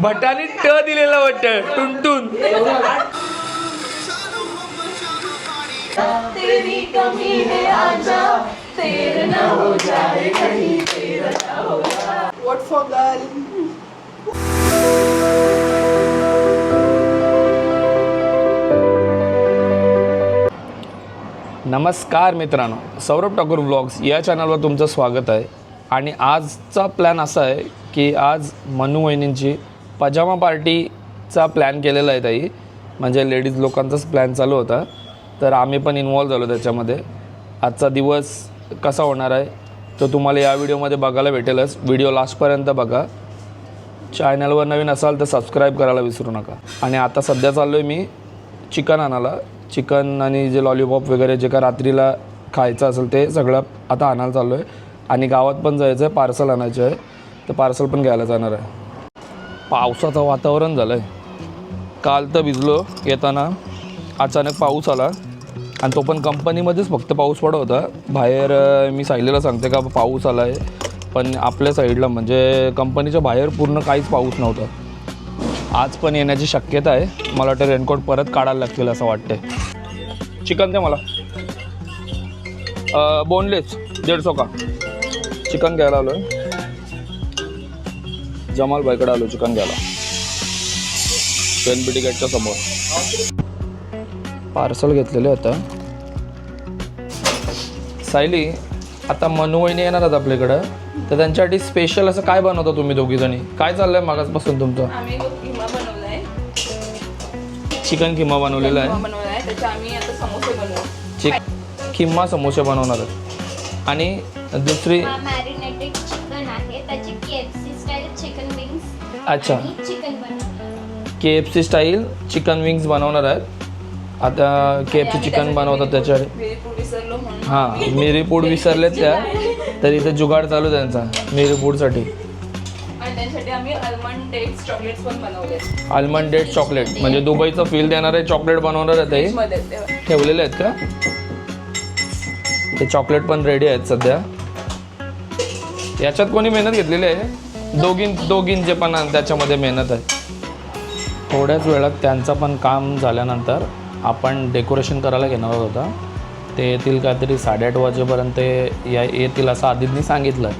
भटानी ट दिलेलं वाटतं. टुनटुन तेरी कमी है आजा तेरे ना हो जाए कहीं तेरा ना हो जाए। What for girl? नमस्कार मित्रांनो सौरभ ठाकूर ब्लॉग्स या चॅनलवर तुमचं स्वागत आहे. आणि आजचा प्लॅन असा आहे की आज मनू वहिनींची पजामा पार्टीचा प्लॅन केलेला आहे ताई. म्हणजे लेडीज लोकांचाच प्लॅन चालू होता. तर आम्ही पण इन्वॉल्व झालो त्याच्यामध्ये. आजचा दिवस कसा होणार आहे तो तुम्हाला या व्हिडिओमध्ये बघायला भेटेलच. व्हिडिओ लास्टपर्यंत बघा. चॅनलवर नवीन असाल तर सबस्क्राईब करायला विसरू नका. आणि आता सध्या चाललो आहे मी चिकन आणायला. चिकन आणि जे लॉलीपॉप वगैरे जे का रात्रीला खायचं असेल ते सगळं आता आणायला चाललो आहे आणि गावात पण जायचं आहे पार्सल आणायचं आहे तर पार्सल पण घ्यायला जाणार आहे. पावसाचं वातावरण झालं आहे काल तर भिजलो येताना. अचानक पाऊस आला. आणि तो पण कंपनीमध्येच फक्त पाऊस पडत होता. बाहेर मी सायलीला सांगते का पाऊस आला आहे पण आपल्या साईडला म्हणजे कंपनीच्या बाहेर पूर्ण काहीच पाऊस नव्हता. आज पण येण्याची शक्यता आहे. मला वाटतं रेनकोट परत काढायला लागतील असं वाटते चिकन द्या मला. बोनलेस दीडशो का? चिकन घ्यायला आलो आहे जमाल बाईकडे आलो चिकन घ्यायला. ट्रेन बिटी गेटच्या समोर. पार्सल घेतलेले आता सायली आता मनूवहिनी येणार आहेत आपल्याकडं. तर त्यांच्यासाठी स्पेशल असं काय बनवता तुम्ही दोघी जणी? काय चाललंय मागासपासून तुमचं? चिकन किमा बनवलेला आहे. चिक किमा समोसे बनवणार आहेत. आणि दुसरी अच्छा. आणि चिकन बनवलं K F C style chicken wings बनवणार आहेत. आता के एफ सी चिकन बनवतात विसरलो म्हणून. हां मिरी पूड विसरलेत त्या. तर इथे जुगाड चालू आहे त्यांचा मिरी पूडसाठी. आणि त्यासाठी आम्ही अल्मंड डेट्स चॉकलेट्स पण बनवले. आल्मंड डेट चॉकलेट म्हणजे दुबईचं फील देणारे चॉकलेट बनवणार आहेत मध्ये ते ठेवलेले आहेत का? ते चॉकलेट पण रेडी आहेत सध्या. याच्यात कोणी मेहनत घेतलेली आहे? दोघीं दोघींचे पण त्याच्यामध्ये मेहनत आहे. थोड्याच वेळात त्यांचं पण काम झाल्यानंतर आपण डेकोरेशन करायला घेणार होता ते येतील काहीतरी साडेआठ वाजेपर्यंत या येतील असं आदितनी सांगितलं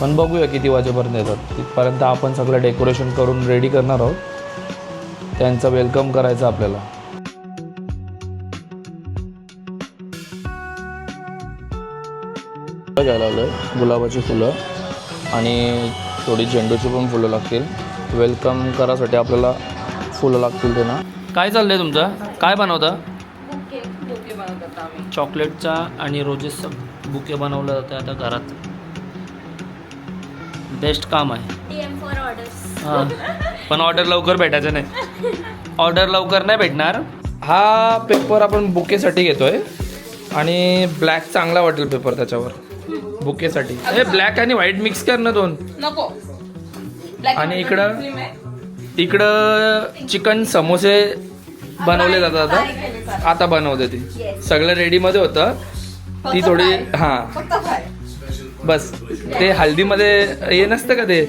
पण बघूया किती वाजेपर्यंत येतात. तिथपर्यंत आपण सगळं डेकोरेशन करून रेडी करणार आहोत. त्यांचं वेलकम करायचं आपल्याला. घ्यायला आलं गुलाबाची फुलं. आणि थोडी झेंडूची पण फुलं लागतील. वेलकम करासाठी आपल्याला फुलं लागतील ते ना. काय चाललंय तुमचं? काय बनवता? बुके बुके बनवतात आम्ही. चॉकलेटचा आणि रोजेसचा बुके बनवलं जातं आता घरात. बेस्ट काम आहे. हां. पण ऑर्डर लवकर भेटायचं नाही. ऑर्डर लवकर नाही भेटणार. हा पेपर आपण बुकेसाठी घेतोय. आणि ब्लॅक चांगला वाटेल पेपर त्याच्यावर. बुकेसाठी. हे ब्लॅक आणि व्हाईट मिक्स कर ना दोन. नको. आणि इकडं? इकडं चिकन समोसे बनवले जातात आता. आता बनवते ती. सगळं रेडीमध्ये होतं. ती थोडी हां. बस. ते हल्दीमध्ये हे नसतं का ते?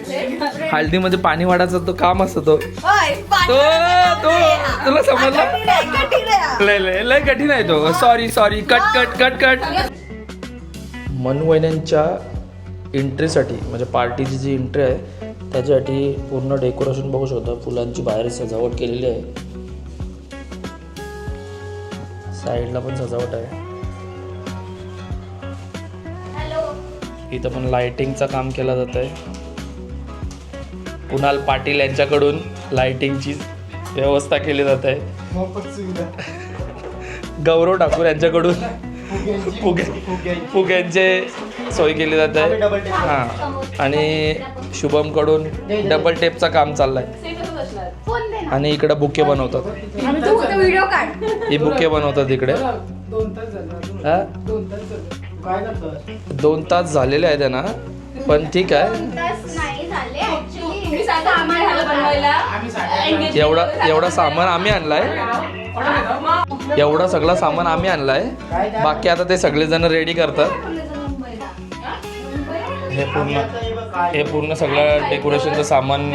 हल्दीमध्ये पाणी वाढायचा तो काम असतो तो. तो तो तुला समजलं? लय लय लय कठीण आहे तो. Sorry sorry cut cut cut cut मनवैन्यांच्या एंट्रीसाठी म्हणजे पार्टीची जी एंट्री आहे त्याच्यासाठी पूर्ण डेकोरेशन बघू शकता. फुलांची बाहेर सजावट केलेली आहे. साईडला पण सजावट आहे. हॅलो इथं पण लाइटिंगचं काम केलं जात आहे कुणाल पाटील यांच्याकडून लाइटिंगची व्यवस्था केली जात आहे गौरव ठाकूर यांच्याकडून. फुगे फुग्यांचे सोय केली जात. आहे हां. आणि शुभमकडून डबल टेपचं काम चाललंय. सेम तसंच असणार फोन दे आणि इकडे बुके बनवतात. व्हिडिओ काढ. ही बुके बनवतात इकडे. दोन तास झालं अजून. हा? दोन तास झालं. काय करतोय दोन तास झालेले आहे त्यांना पण ठीक आहे. दोन तास नाही. झाले तुम्ही ऍक्च्युली सांगा आम्हाला ह्याला बनवायला. आम्ही साडे Engagement एवढा एवढा. सामान आम्ही आणलाय. एवढा सगळा सामान आम्ही आणलाय. बाकी आता ते सगळेजण रेडी करतात. हे पूर्ण हे पूर्ण सगळं डेकोरेशनचं सामान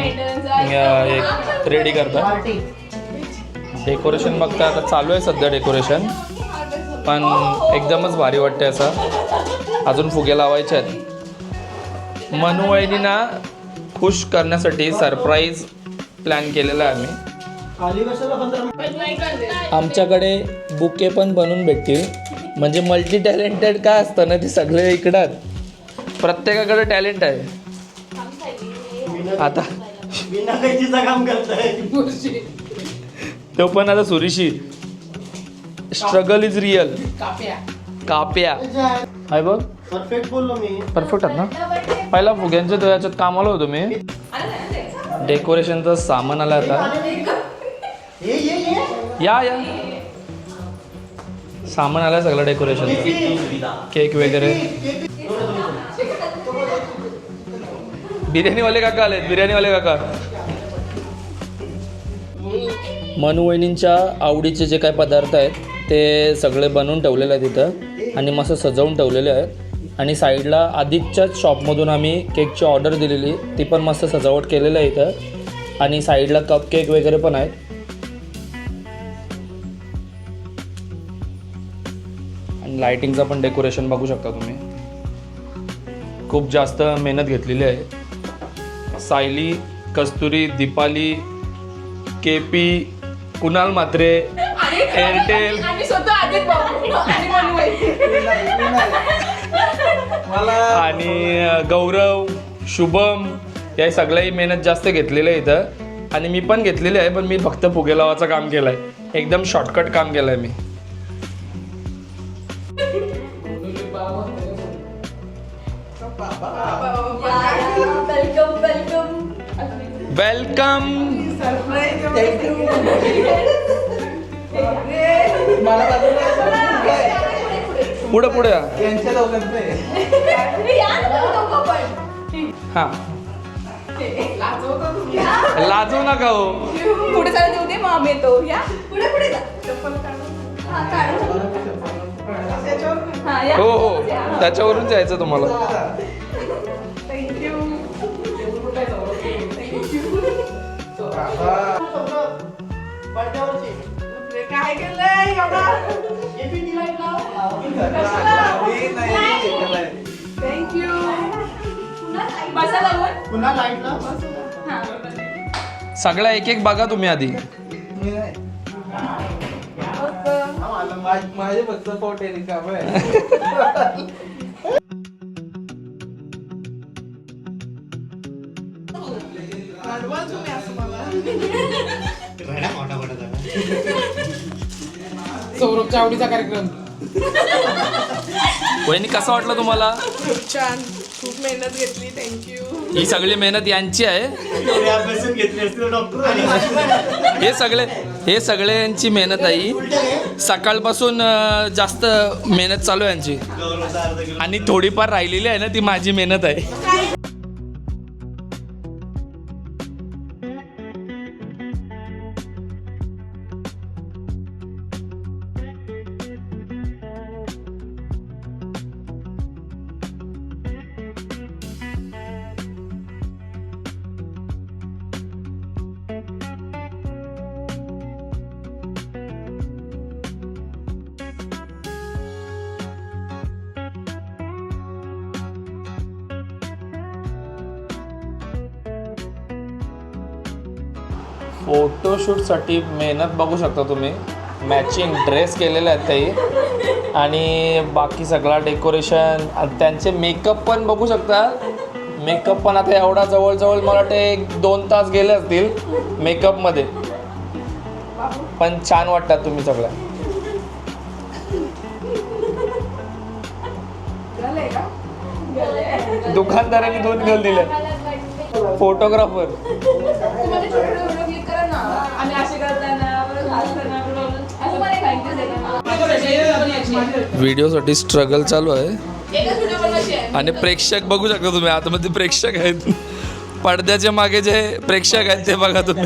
रेडी करतात. डेकोरेशन बघता आता चालू आहे सध्या डेकोरेशन पण एकदमच भारी वाटते असं. अजून फुगे लावायचे आहेत. मनू वहिनींना खुश करण्यासाठी सरप्राईज प्लॅन केलेला आहे आम्ही. आमच्याकडे बुके पण बनवून भेटतील. म्हणजे मल्टी टॅलेंटेड काय असतं ना ते सगळे इकडं? आहेत. प्रत्येकाकडे टॅलेंट आहे. आता काम तो पण आता सुरीशी. स्ट्रगल इज रिअल काप्या. हाय बघ. परफेक्ट बोललो मी. परफेक्ट आहेत ना? पहिला फुग्यांच्या तो याच्यात कामाला होतो मी. डेकोरेशनचं सामान आलं आता. ये ये ये. या या. सामान आलं सगळं डेकोरेशन केक वगैरे. बिर्याणीवाले काका आलेत बिर्याणीवाले काका. मनू वहिनींच्या आवडीचे जे काय पदार्थ आहेत ते सगळे बनवून ठेवलेले आहेत तिथं आणि मस्त सजवून ठेवलेले आहेत. आणि साईडला आधीच्याच शॉपमधून आम्ही केकची ऑर्डर दिलेली. ती पण मस्त सजावट केलेलं आहे इथं. आणि साईडला कप केक वगैरे पण आहेत. आणि लायटिंगचं पण डेकोरेशन बघू शकता तुम्ही. खूप जास्त मेहनत घेतलेली आहे. Sayali Kasturi Deepali K P Kunal Matre Airtel आम्ही स्वतः आणि बनवू आणि गौरव शुभम या सगळ्याही मेहनत जास्त घेतलेलं आहे इथं आणि मी पण घेतलेली आहे पण मी फक्त फुगे लावाचं काम केलं आहे एकदम शॉर्टकट काम केलं आहे मी वेलकम वेलकम वेलकम मला पुढं पुढे हा. लाजू नका हो. पुढे चालत येऊ दे मग आम्ही येतो. या. पुढे पुढे जा. चप्पल काढून हा काढून हा या. हो हो. त्याच्यावरून जायचं तुम्हाला. थँक्यू काय केलंय एवढा थँक्यू बसा लावून पुन्हा लाईटला हा सगळ्या एक एक बघा तुम्ही आधी. माझे फक्त पोट आहे रिकाम आहे सौरभच्या आवडीचा कार्यक्रम. वहिनी कसं वाटलं तुम्हाला? खूप छान. खूप मेहनत घेतली. थँक्यू ही सगळी मेहनत यांची आहे. हे सगळे हे सगळ्यांची मेहनत आहे ही. सकाळपासून अं, जास्त मेहनत चालू आहे यांची. आणि थोडीफार राहिलेली आहे ना ती माझी मेहनत आहे. फोटोशूटसाठी मेहनत बघू शकता तुम्ही. मॅचिंग ड्रेस केलेले आहेत काही आणि बाकी सगळा डेकोरेशन आणि त्यांचे मेकअप पण बघू शकता. मेकअप पण आता एवढा जवळजवळ मला वाटतं एक दोन तास गेले असतील मेकअपमध्ये पण छान वाटतात तुम्ही सगळ्या. दुकानदारांनी दोन गल दिले फोटोग्राफर व्हिडिओसाठी स्ट्रगल चालू आहे. आणि प्रेक्षक बघू शकता तुम्ही आतमध्ये प्रेक्षक आहेत. पडद्याच्या मागे जे प्रेक्षक आहेत ते बघा तुम्ही.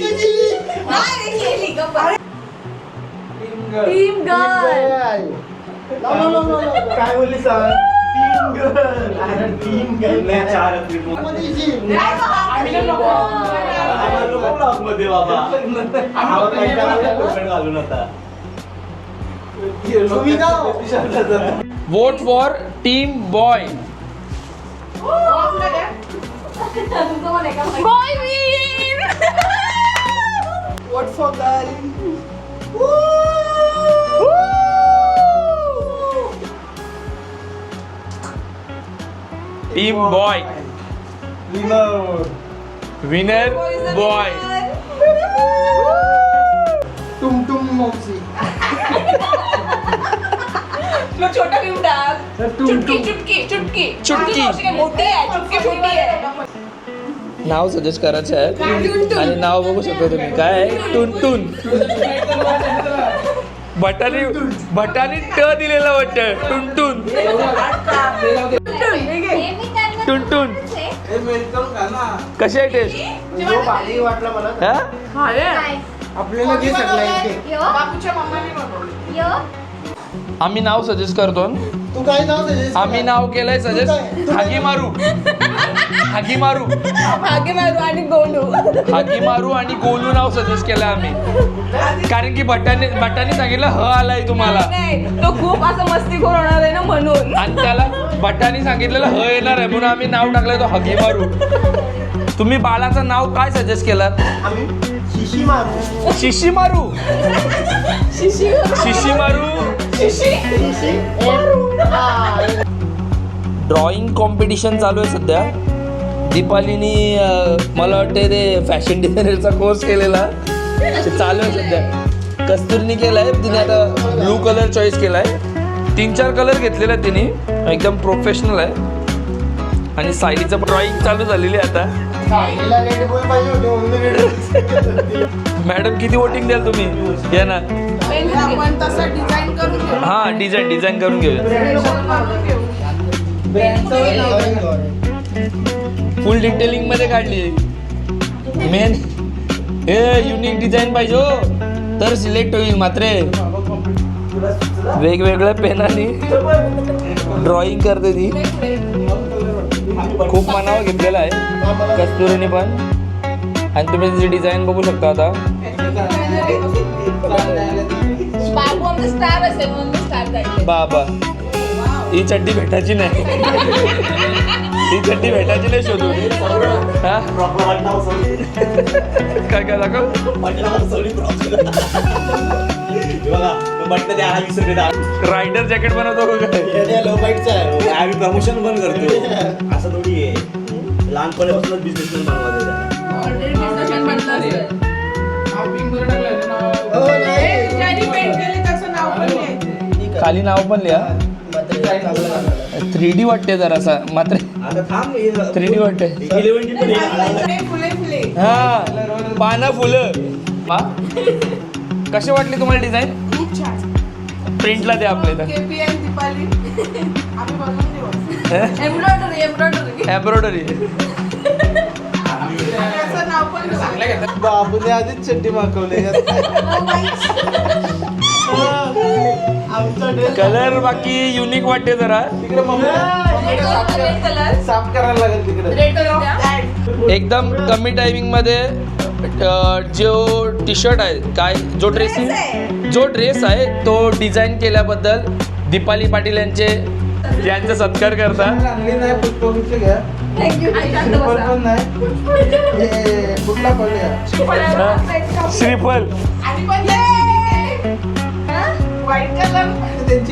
टीम गर्ल काय बोलली सांग टीम गर्ल अरे टीम गर्ल चारमध्ये बाबा आवाज नाही घालून आता vote for team boy boy Win what for girl team boy winner winner boy टुम टुम मौसी मग छोटा घेऊन टाक टुम चुटकी टुम चुटकी चुटकी चुटकी. मावशी काय मोठी आहे चुटकी छोटी आहे नाव सजेस्ट करायचं आहे. आणि नाव बघू शकता तुम्ही. काय आहे? टुनटुन. भटानी भटानी ट दिलेलं वाटतं. टुनटुन. हे टुनटुन हे? कशी आहे टेस्ट जो भारी वाटला मला हा काय आपल्याला आम्ही नाव सजेस्ट करतो. तू काय नाव सजेस्ट आम्ही नाव केलंय सजेस्ट हागी मारू. हागी मारू. भाग्य मारू आणि गोंडू हागी मारू आणि गोलू नाव सजेस्ट केलं आम्ही. कारण की भटाने भटाने सांगितलं ह आलाय तुम्हाला. तो खूप असं मस्तीखोर होणार आहे ना म्हणून. आणि त्याला भटाने सांगितलेलं ह येणार आहे. म्हणून आम्ही नाव टाकलंय तो हगी मारू. तुम्ही बाळाचं नाव काय सजेस्ट केलं आम्ही शिशी मारू. शिशी मारू. शिशी मारू. ड्रॉइंग कॉम्पिटिशन चालू आहे सध्या. दीपालीनी मला वाटते ते फॅशन डिझायनरचा कोर्स केलेला. चालू आहे सध्या. कस्तुरीने केलाय तिने आता ब्लू कलर चॉईस केलाय. तीन चार कलर घेतलेले आहेत तिने. एकदम प्रोफेशनल आहे. आणि सायलीचं ड्रॉइंग चालू झालेली आहे आता. मॅडम किती वोटिंग द्याल तुम्ही? या ना. तसं डिझाईन करून घेऊ. हां डिझाईन डिझाईन करून घेऊया फुल डिटेलिंगमध्ये काढली. मेन हे युनिक डिझाईन पाहिजे हो. तर सिलेक्ट होईल मात्र. वेगवेगळ्या पेनाने ड्रॉइंग करते ती. खूप मनावर घेतलेला आहे. कस्तुरीने पण. आणि तुम्ही तिची डिझाईन बघू शकता आता. स्टार असेल म्हणून स्टार जायचे बाबा. ही चड्डी भेटायची नाही. ही चड्डी भेटायची नाही शोधून. हा? सोडली काय काय दाखव? रुपये रायडर जॅकेट बनवतो का? काय लो बाईटचा आहे आम्ही प्रमोशन पण करतो असं थोडी आहे. लहानपणापासूनच बिझनेसमॅन खाली नाव पण लिहा. थ्री डी वाटते जरासा. मात्र थ्री डी वाटते. हा पानं फुलं. हा कशी वाटली तुम्हाला डिझाईन? खूप छान. प्रिंटला द्या आपल्या इथं. केपीएम दीपाली. आम्ही बनवून देऊ. एम्ब्रॉयडरी. बाबूने आधीच चड्डी मागवले. ड्रेस कलर बाकी युनिक वाटते जरा. साफ करायला लागेल तिकडे. एकदम कमी टायमिंगमध्ये जो टी शर्ट आहे काय जो ड्रेसिंग जो ड्रेस आहे तो डिझाईन केल्याबद्दल दीपाली पाटील यांचे यांचा सत्कार करता. चांगली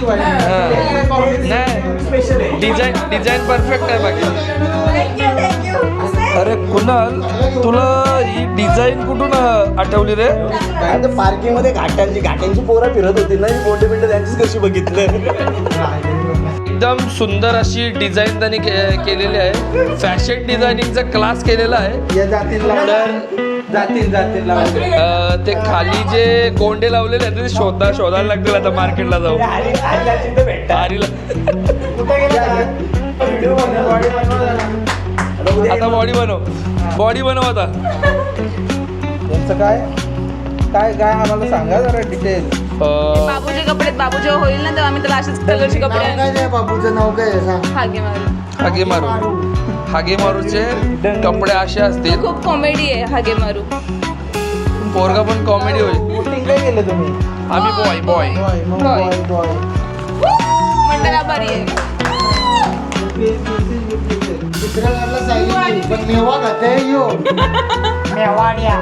नाही. स्पेशल आहे. डिझाईन डिझाईन परफेक्ट आहे बाकी. अरे कुणाल तुला ही डिझाईन कुठून आठवली रे? आता पार्किंगमध्ये घाटांची घाटांची पोरं फिरत होती ना मोठे बिल्डर त्यांचीच कशी बघितलं? एकदम सुंदर अशी डिझाईन त्यांनी के- केलेली आहे. फॅशन डिझायनिंगचा क्लास केलेला आहे. या जातील तर जातील जातील. अं, ते खाली जे कोंडे लावलेले आहेत ते शोधा शोधायला लागतील आता मार्केटला जाऊन. हरी हरीला तिथे भेटतात. आरीला कुठे गेला? व्हिडिओ बनव बॉडी बनव. जरा. आता उद्या आता बॉडी बनव. बॉडी बनव आता. यांचं काय? काय काय आम्हाला सांगा जरा डिटेल अं, बाबूचे कपडे बाबू जेव्हा होईल ना तेव्हा आम्ही त्याला असेच कलरचे कपडे आणू. बाबूचं नाव काय आहे सांग. हागे मारू. हागे मारू. हागे मारूचे कपडे असे असतील. खूप कॉमेडी आहे हागे मारू. पोरगा पण कॉमेडी होईल. तुम्ही. आम्ही बॉय बॉय बॉय मग Boy. बॉय बॉय मंडळा बरी आहे. दुसऱ्या घरला सांगितलं पण मेवा खाते यो. मेवाड्या.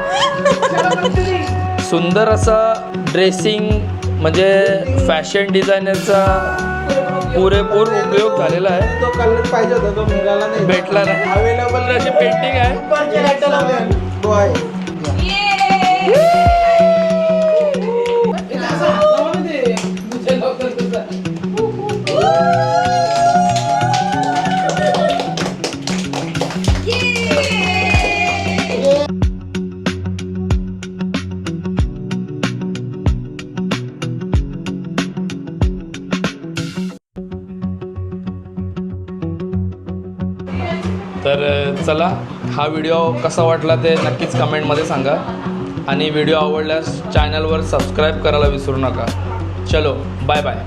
सुंदर असा ड्रेसिंग म्हणजे फॅशन डिझायनरचा पुरेपूर उपयोग झालेला आहे. तो कलर पाहिजे होता तो मिळाला नाही. भेटला नाही. अवेलेबल अशी पेंटिंग आहे. बॉय तर व्हिडिओ कसा वाटला ते नक्कीच कमेंटमध्ये सांगा. आणि व्हिडिओ आवडल्यास चॅनलवर सबस्क्राईब करायला विसरू नका. चलो बाय बाय